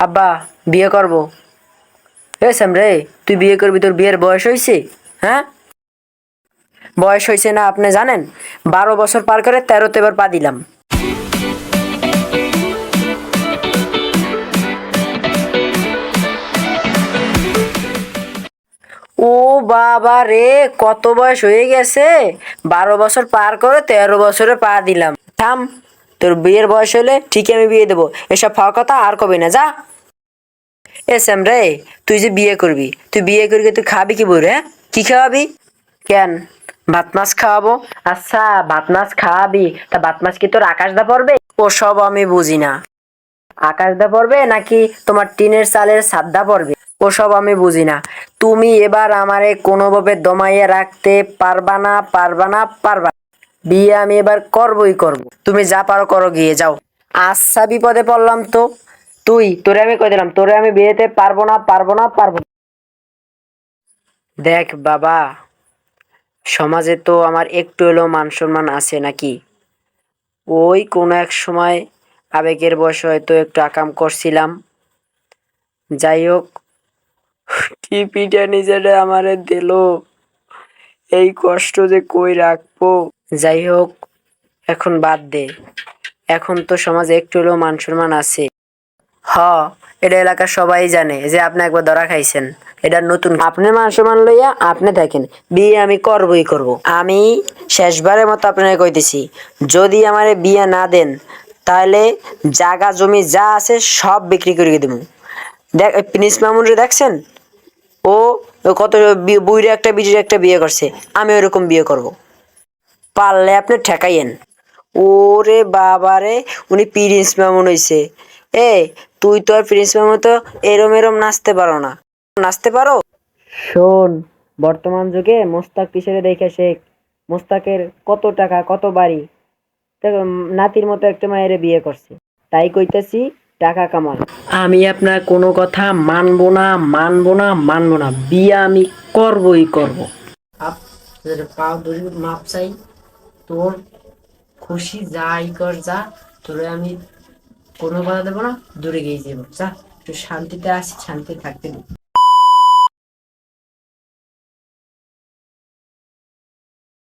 আব্বা, বিয়ে করব। এ স্যাম রে, তুই বিয়ে করবি, তোর বিয়ের বয়স হয়েছে হ্যাঁ? বয়স হয়েছে না, আপনি জানেন? বারো বছর পার করে তেরোতে এবার পা দিলাম। ও বাবা রে, কত বয়স হয়ে গেছে? বারো বছর পার করে তেরো বছরে পা দিলাম। থাম। তোর বিয়ের বয়স হলে ঠিকই আমি বিয়ে দেবো। এসব ফাওয়া কথা আর কবি না, যা। এ স্যাম রে, তুই যে বিয়ে করবি, তুই বিয়ে করবি তুই খাবি কি বলে হ্যাঁ? কি খাওয়াবি? কেন? ভাত মাছ খাওয়াবো? আচ্ছা ভাত মাছ খাওয়াবি। তা ভাত মাছ কি তোর আকাশ দা পড়বে ও সব আমি বুঝি না। আকাশ দা পড়বে নাকি তোমার টিনের চালের সাদ্দা পড়বে ওসব আমি বুঝি না। তুমি এবার আমারে কোনোভাবে দমাইয়ে রাখতে পারবা না পারবা না, পারবা। বিয়ে আমি এবার করবই করব। তুমি যা পারো করো, গিয়ে যাও। আচ্ছা বিপদে পড়লাম তো। তুই, তোরে আমি কই দিলাম? তোরে আমি বিয়েতে পারব না পারব না, পারব। দেখ, বাবা, সমাজে তো আমার একটু হলেও মান সম্মান আছে নাকি? ওই কোনো এক সময় আবেগের বয়সে হয়তো একটু আকাম করছিলাম। যাই হোক, কি পিঠা নিজেরা আমারে দিল? এই কষ্ট যে কই রাখব? যাই হোক এখন বাদ দে। এখন তো সমাজে একটু হলেও মান সম্মান আছে। হ, এটা এলাকার সবাই জানে যে আপনি একবার ধরা খাইছেন। এটা নতুন। আপনার মান সম্মান লইয়া আপনি দেখেন বিয়ে আমি করবই করব। আমি শেষবারের মতো আপনাকে কইতেছি, যদি আমারে বিয়ে না দেন, তাহলে জাগা জমি যা আছে সব বিক্রি করে দেবো দেখ প্রিন্স মামুনরে দেখছেন? ও কত বুইরে একটা, বিজির একটা বিয়ে করছে। আমি ওরকম বিয়ে করব। পারলে আপনি ঠেকাইয়েন। ওরে বাবারে উনি প্রিন্স মামুন হইছে। এ তুই তো আর প্রিন্স মামুন তো এরম এরম নাচতে পারো না। নাচতে পারো? শোন বর্তমান যুগে মোস্তাক পিছনে দেখে শেখ? মোস্তাকের কত টাকা কত বাড়ি? নাতির মতো একটা মায়ের বিয়ে করছে। তাই কইতেছি টাকা কামান আমি আপনার কোনো কথা মানবো না মানবো না মানবো না। বিয়ে আমি করবই করব। আপ পাও মাপ চাই। তোর খুশি যা যাই কর, যা। তোরে আমি কোনো কথা দেবো না, দূরে গিয়ে যাব যা। একটু শান্তিতে আসি শান্তি থাকতে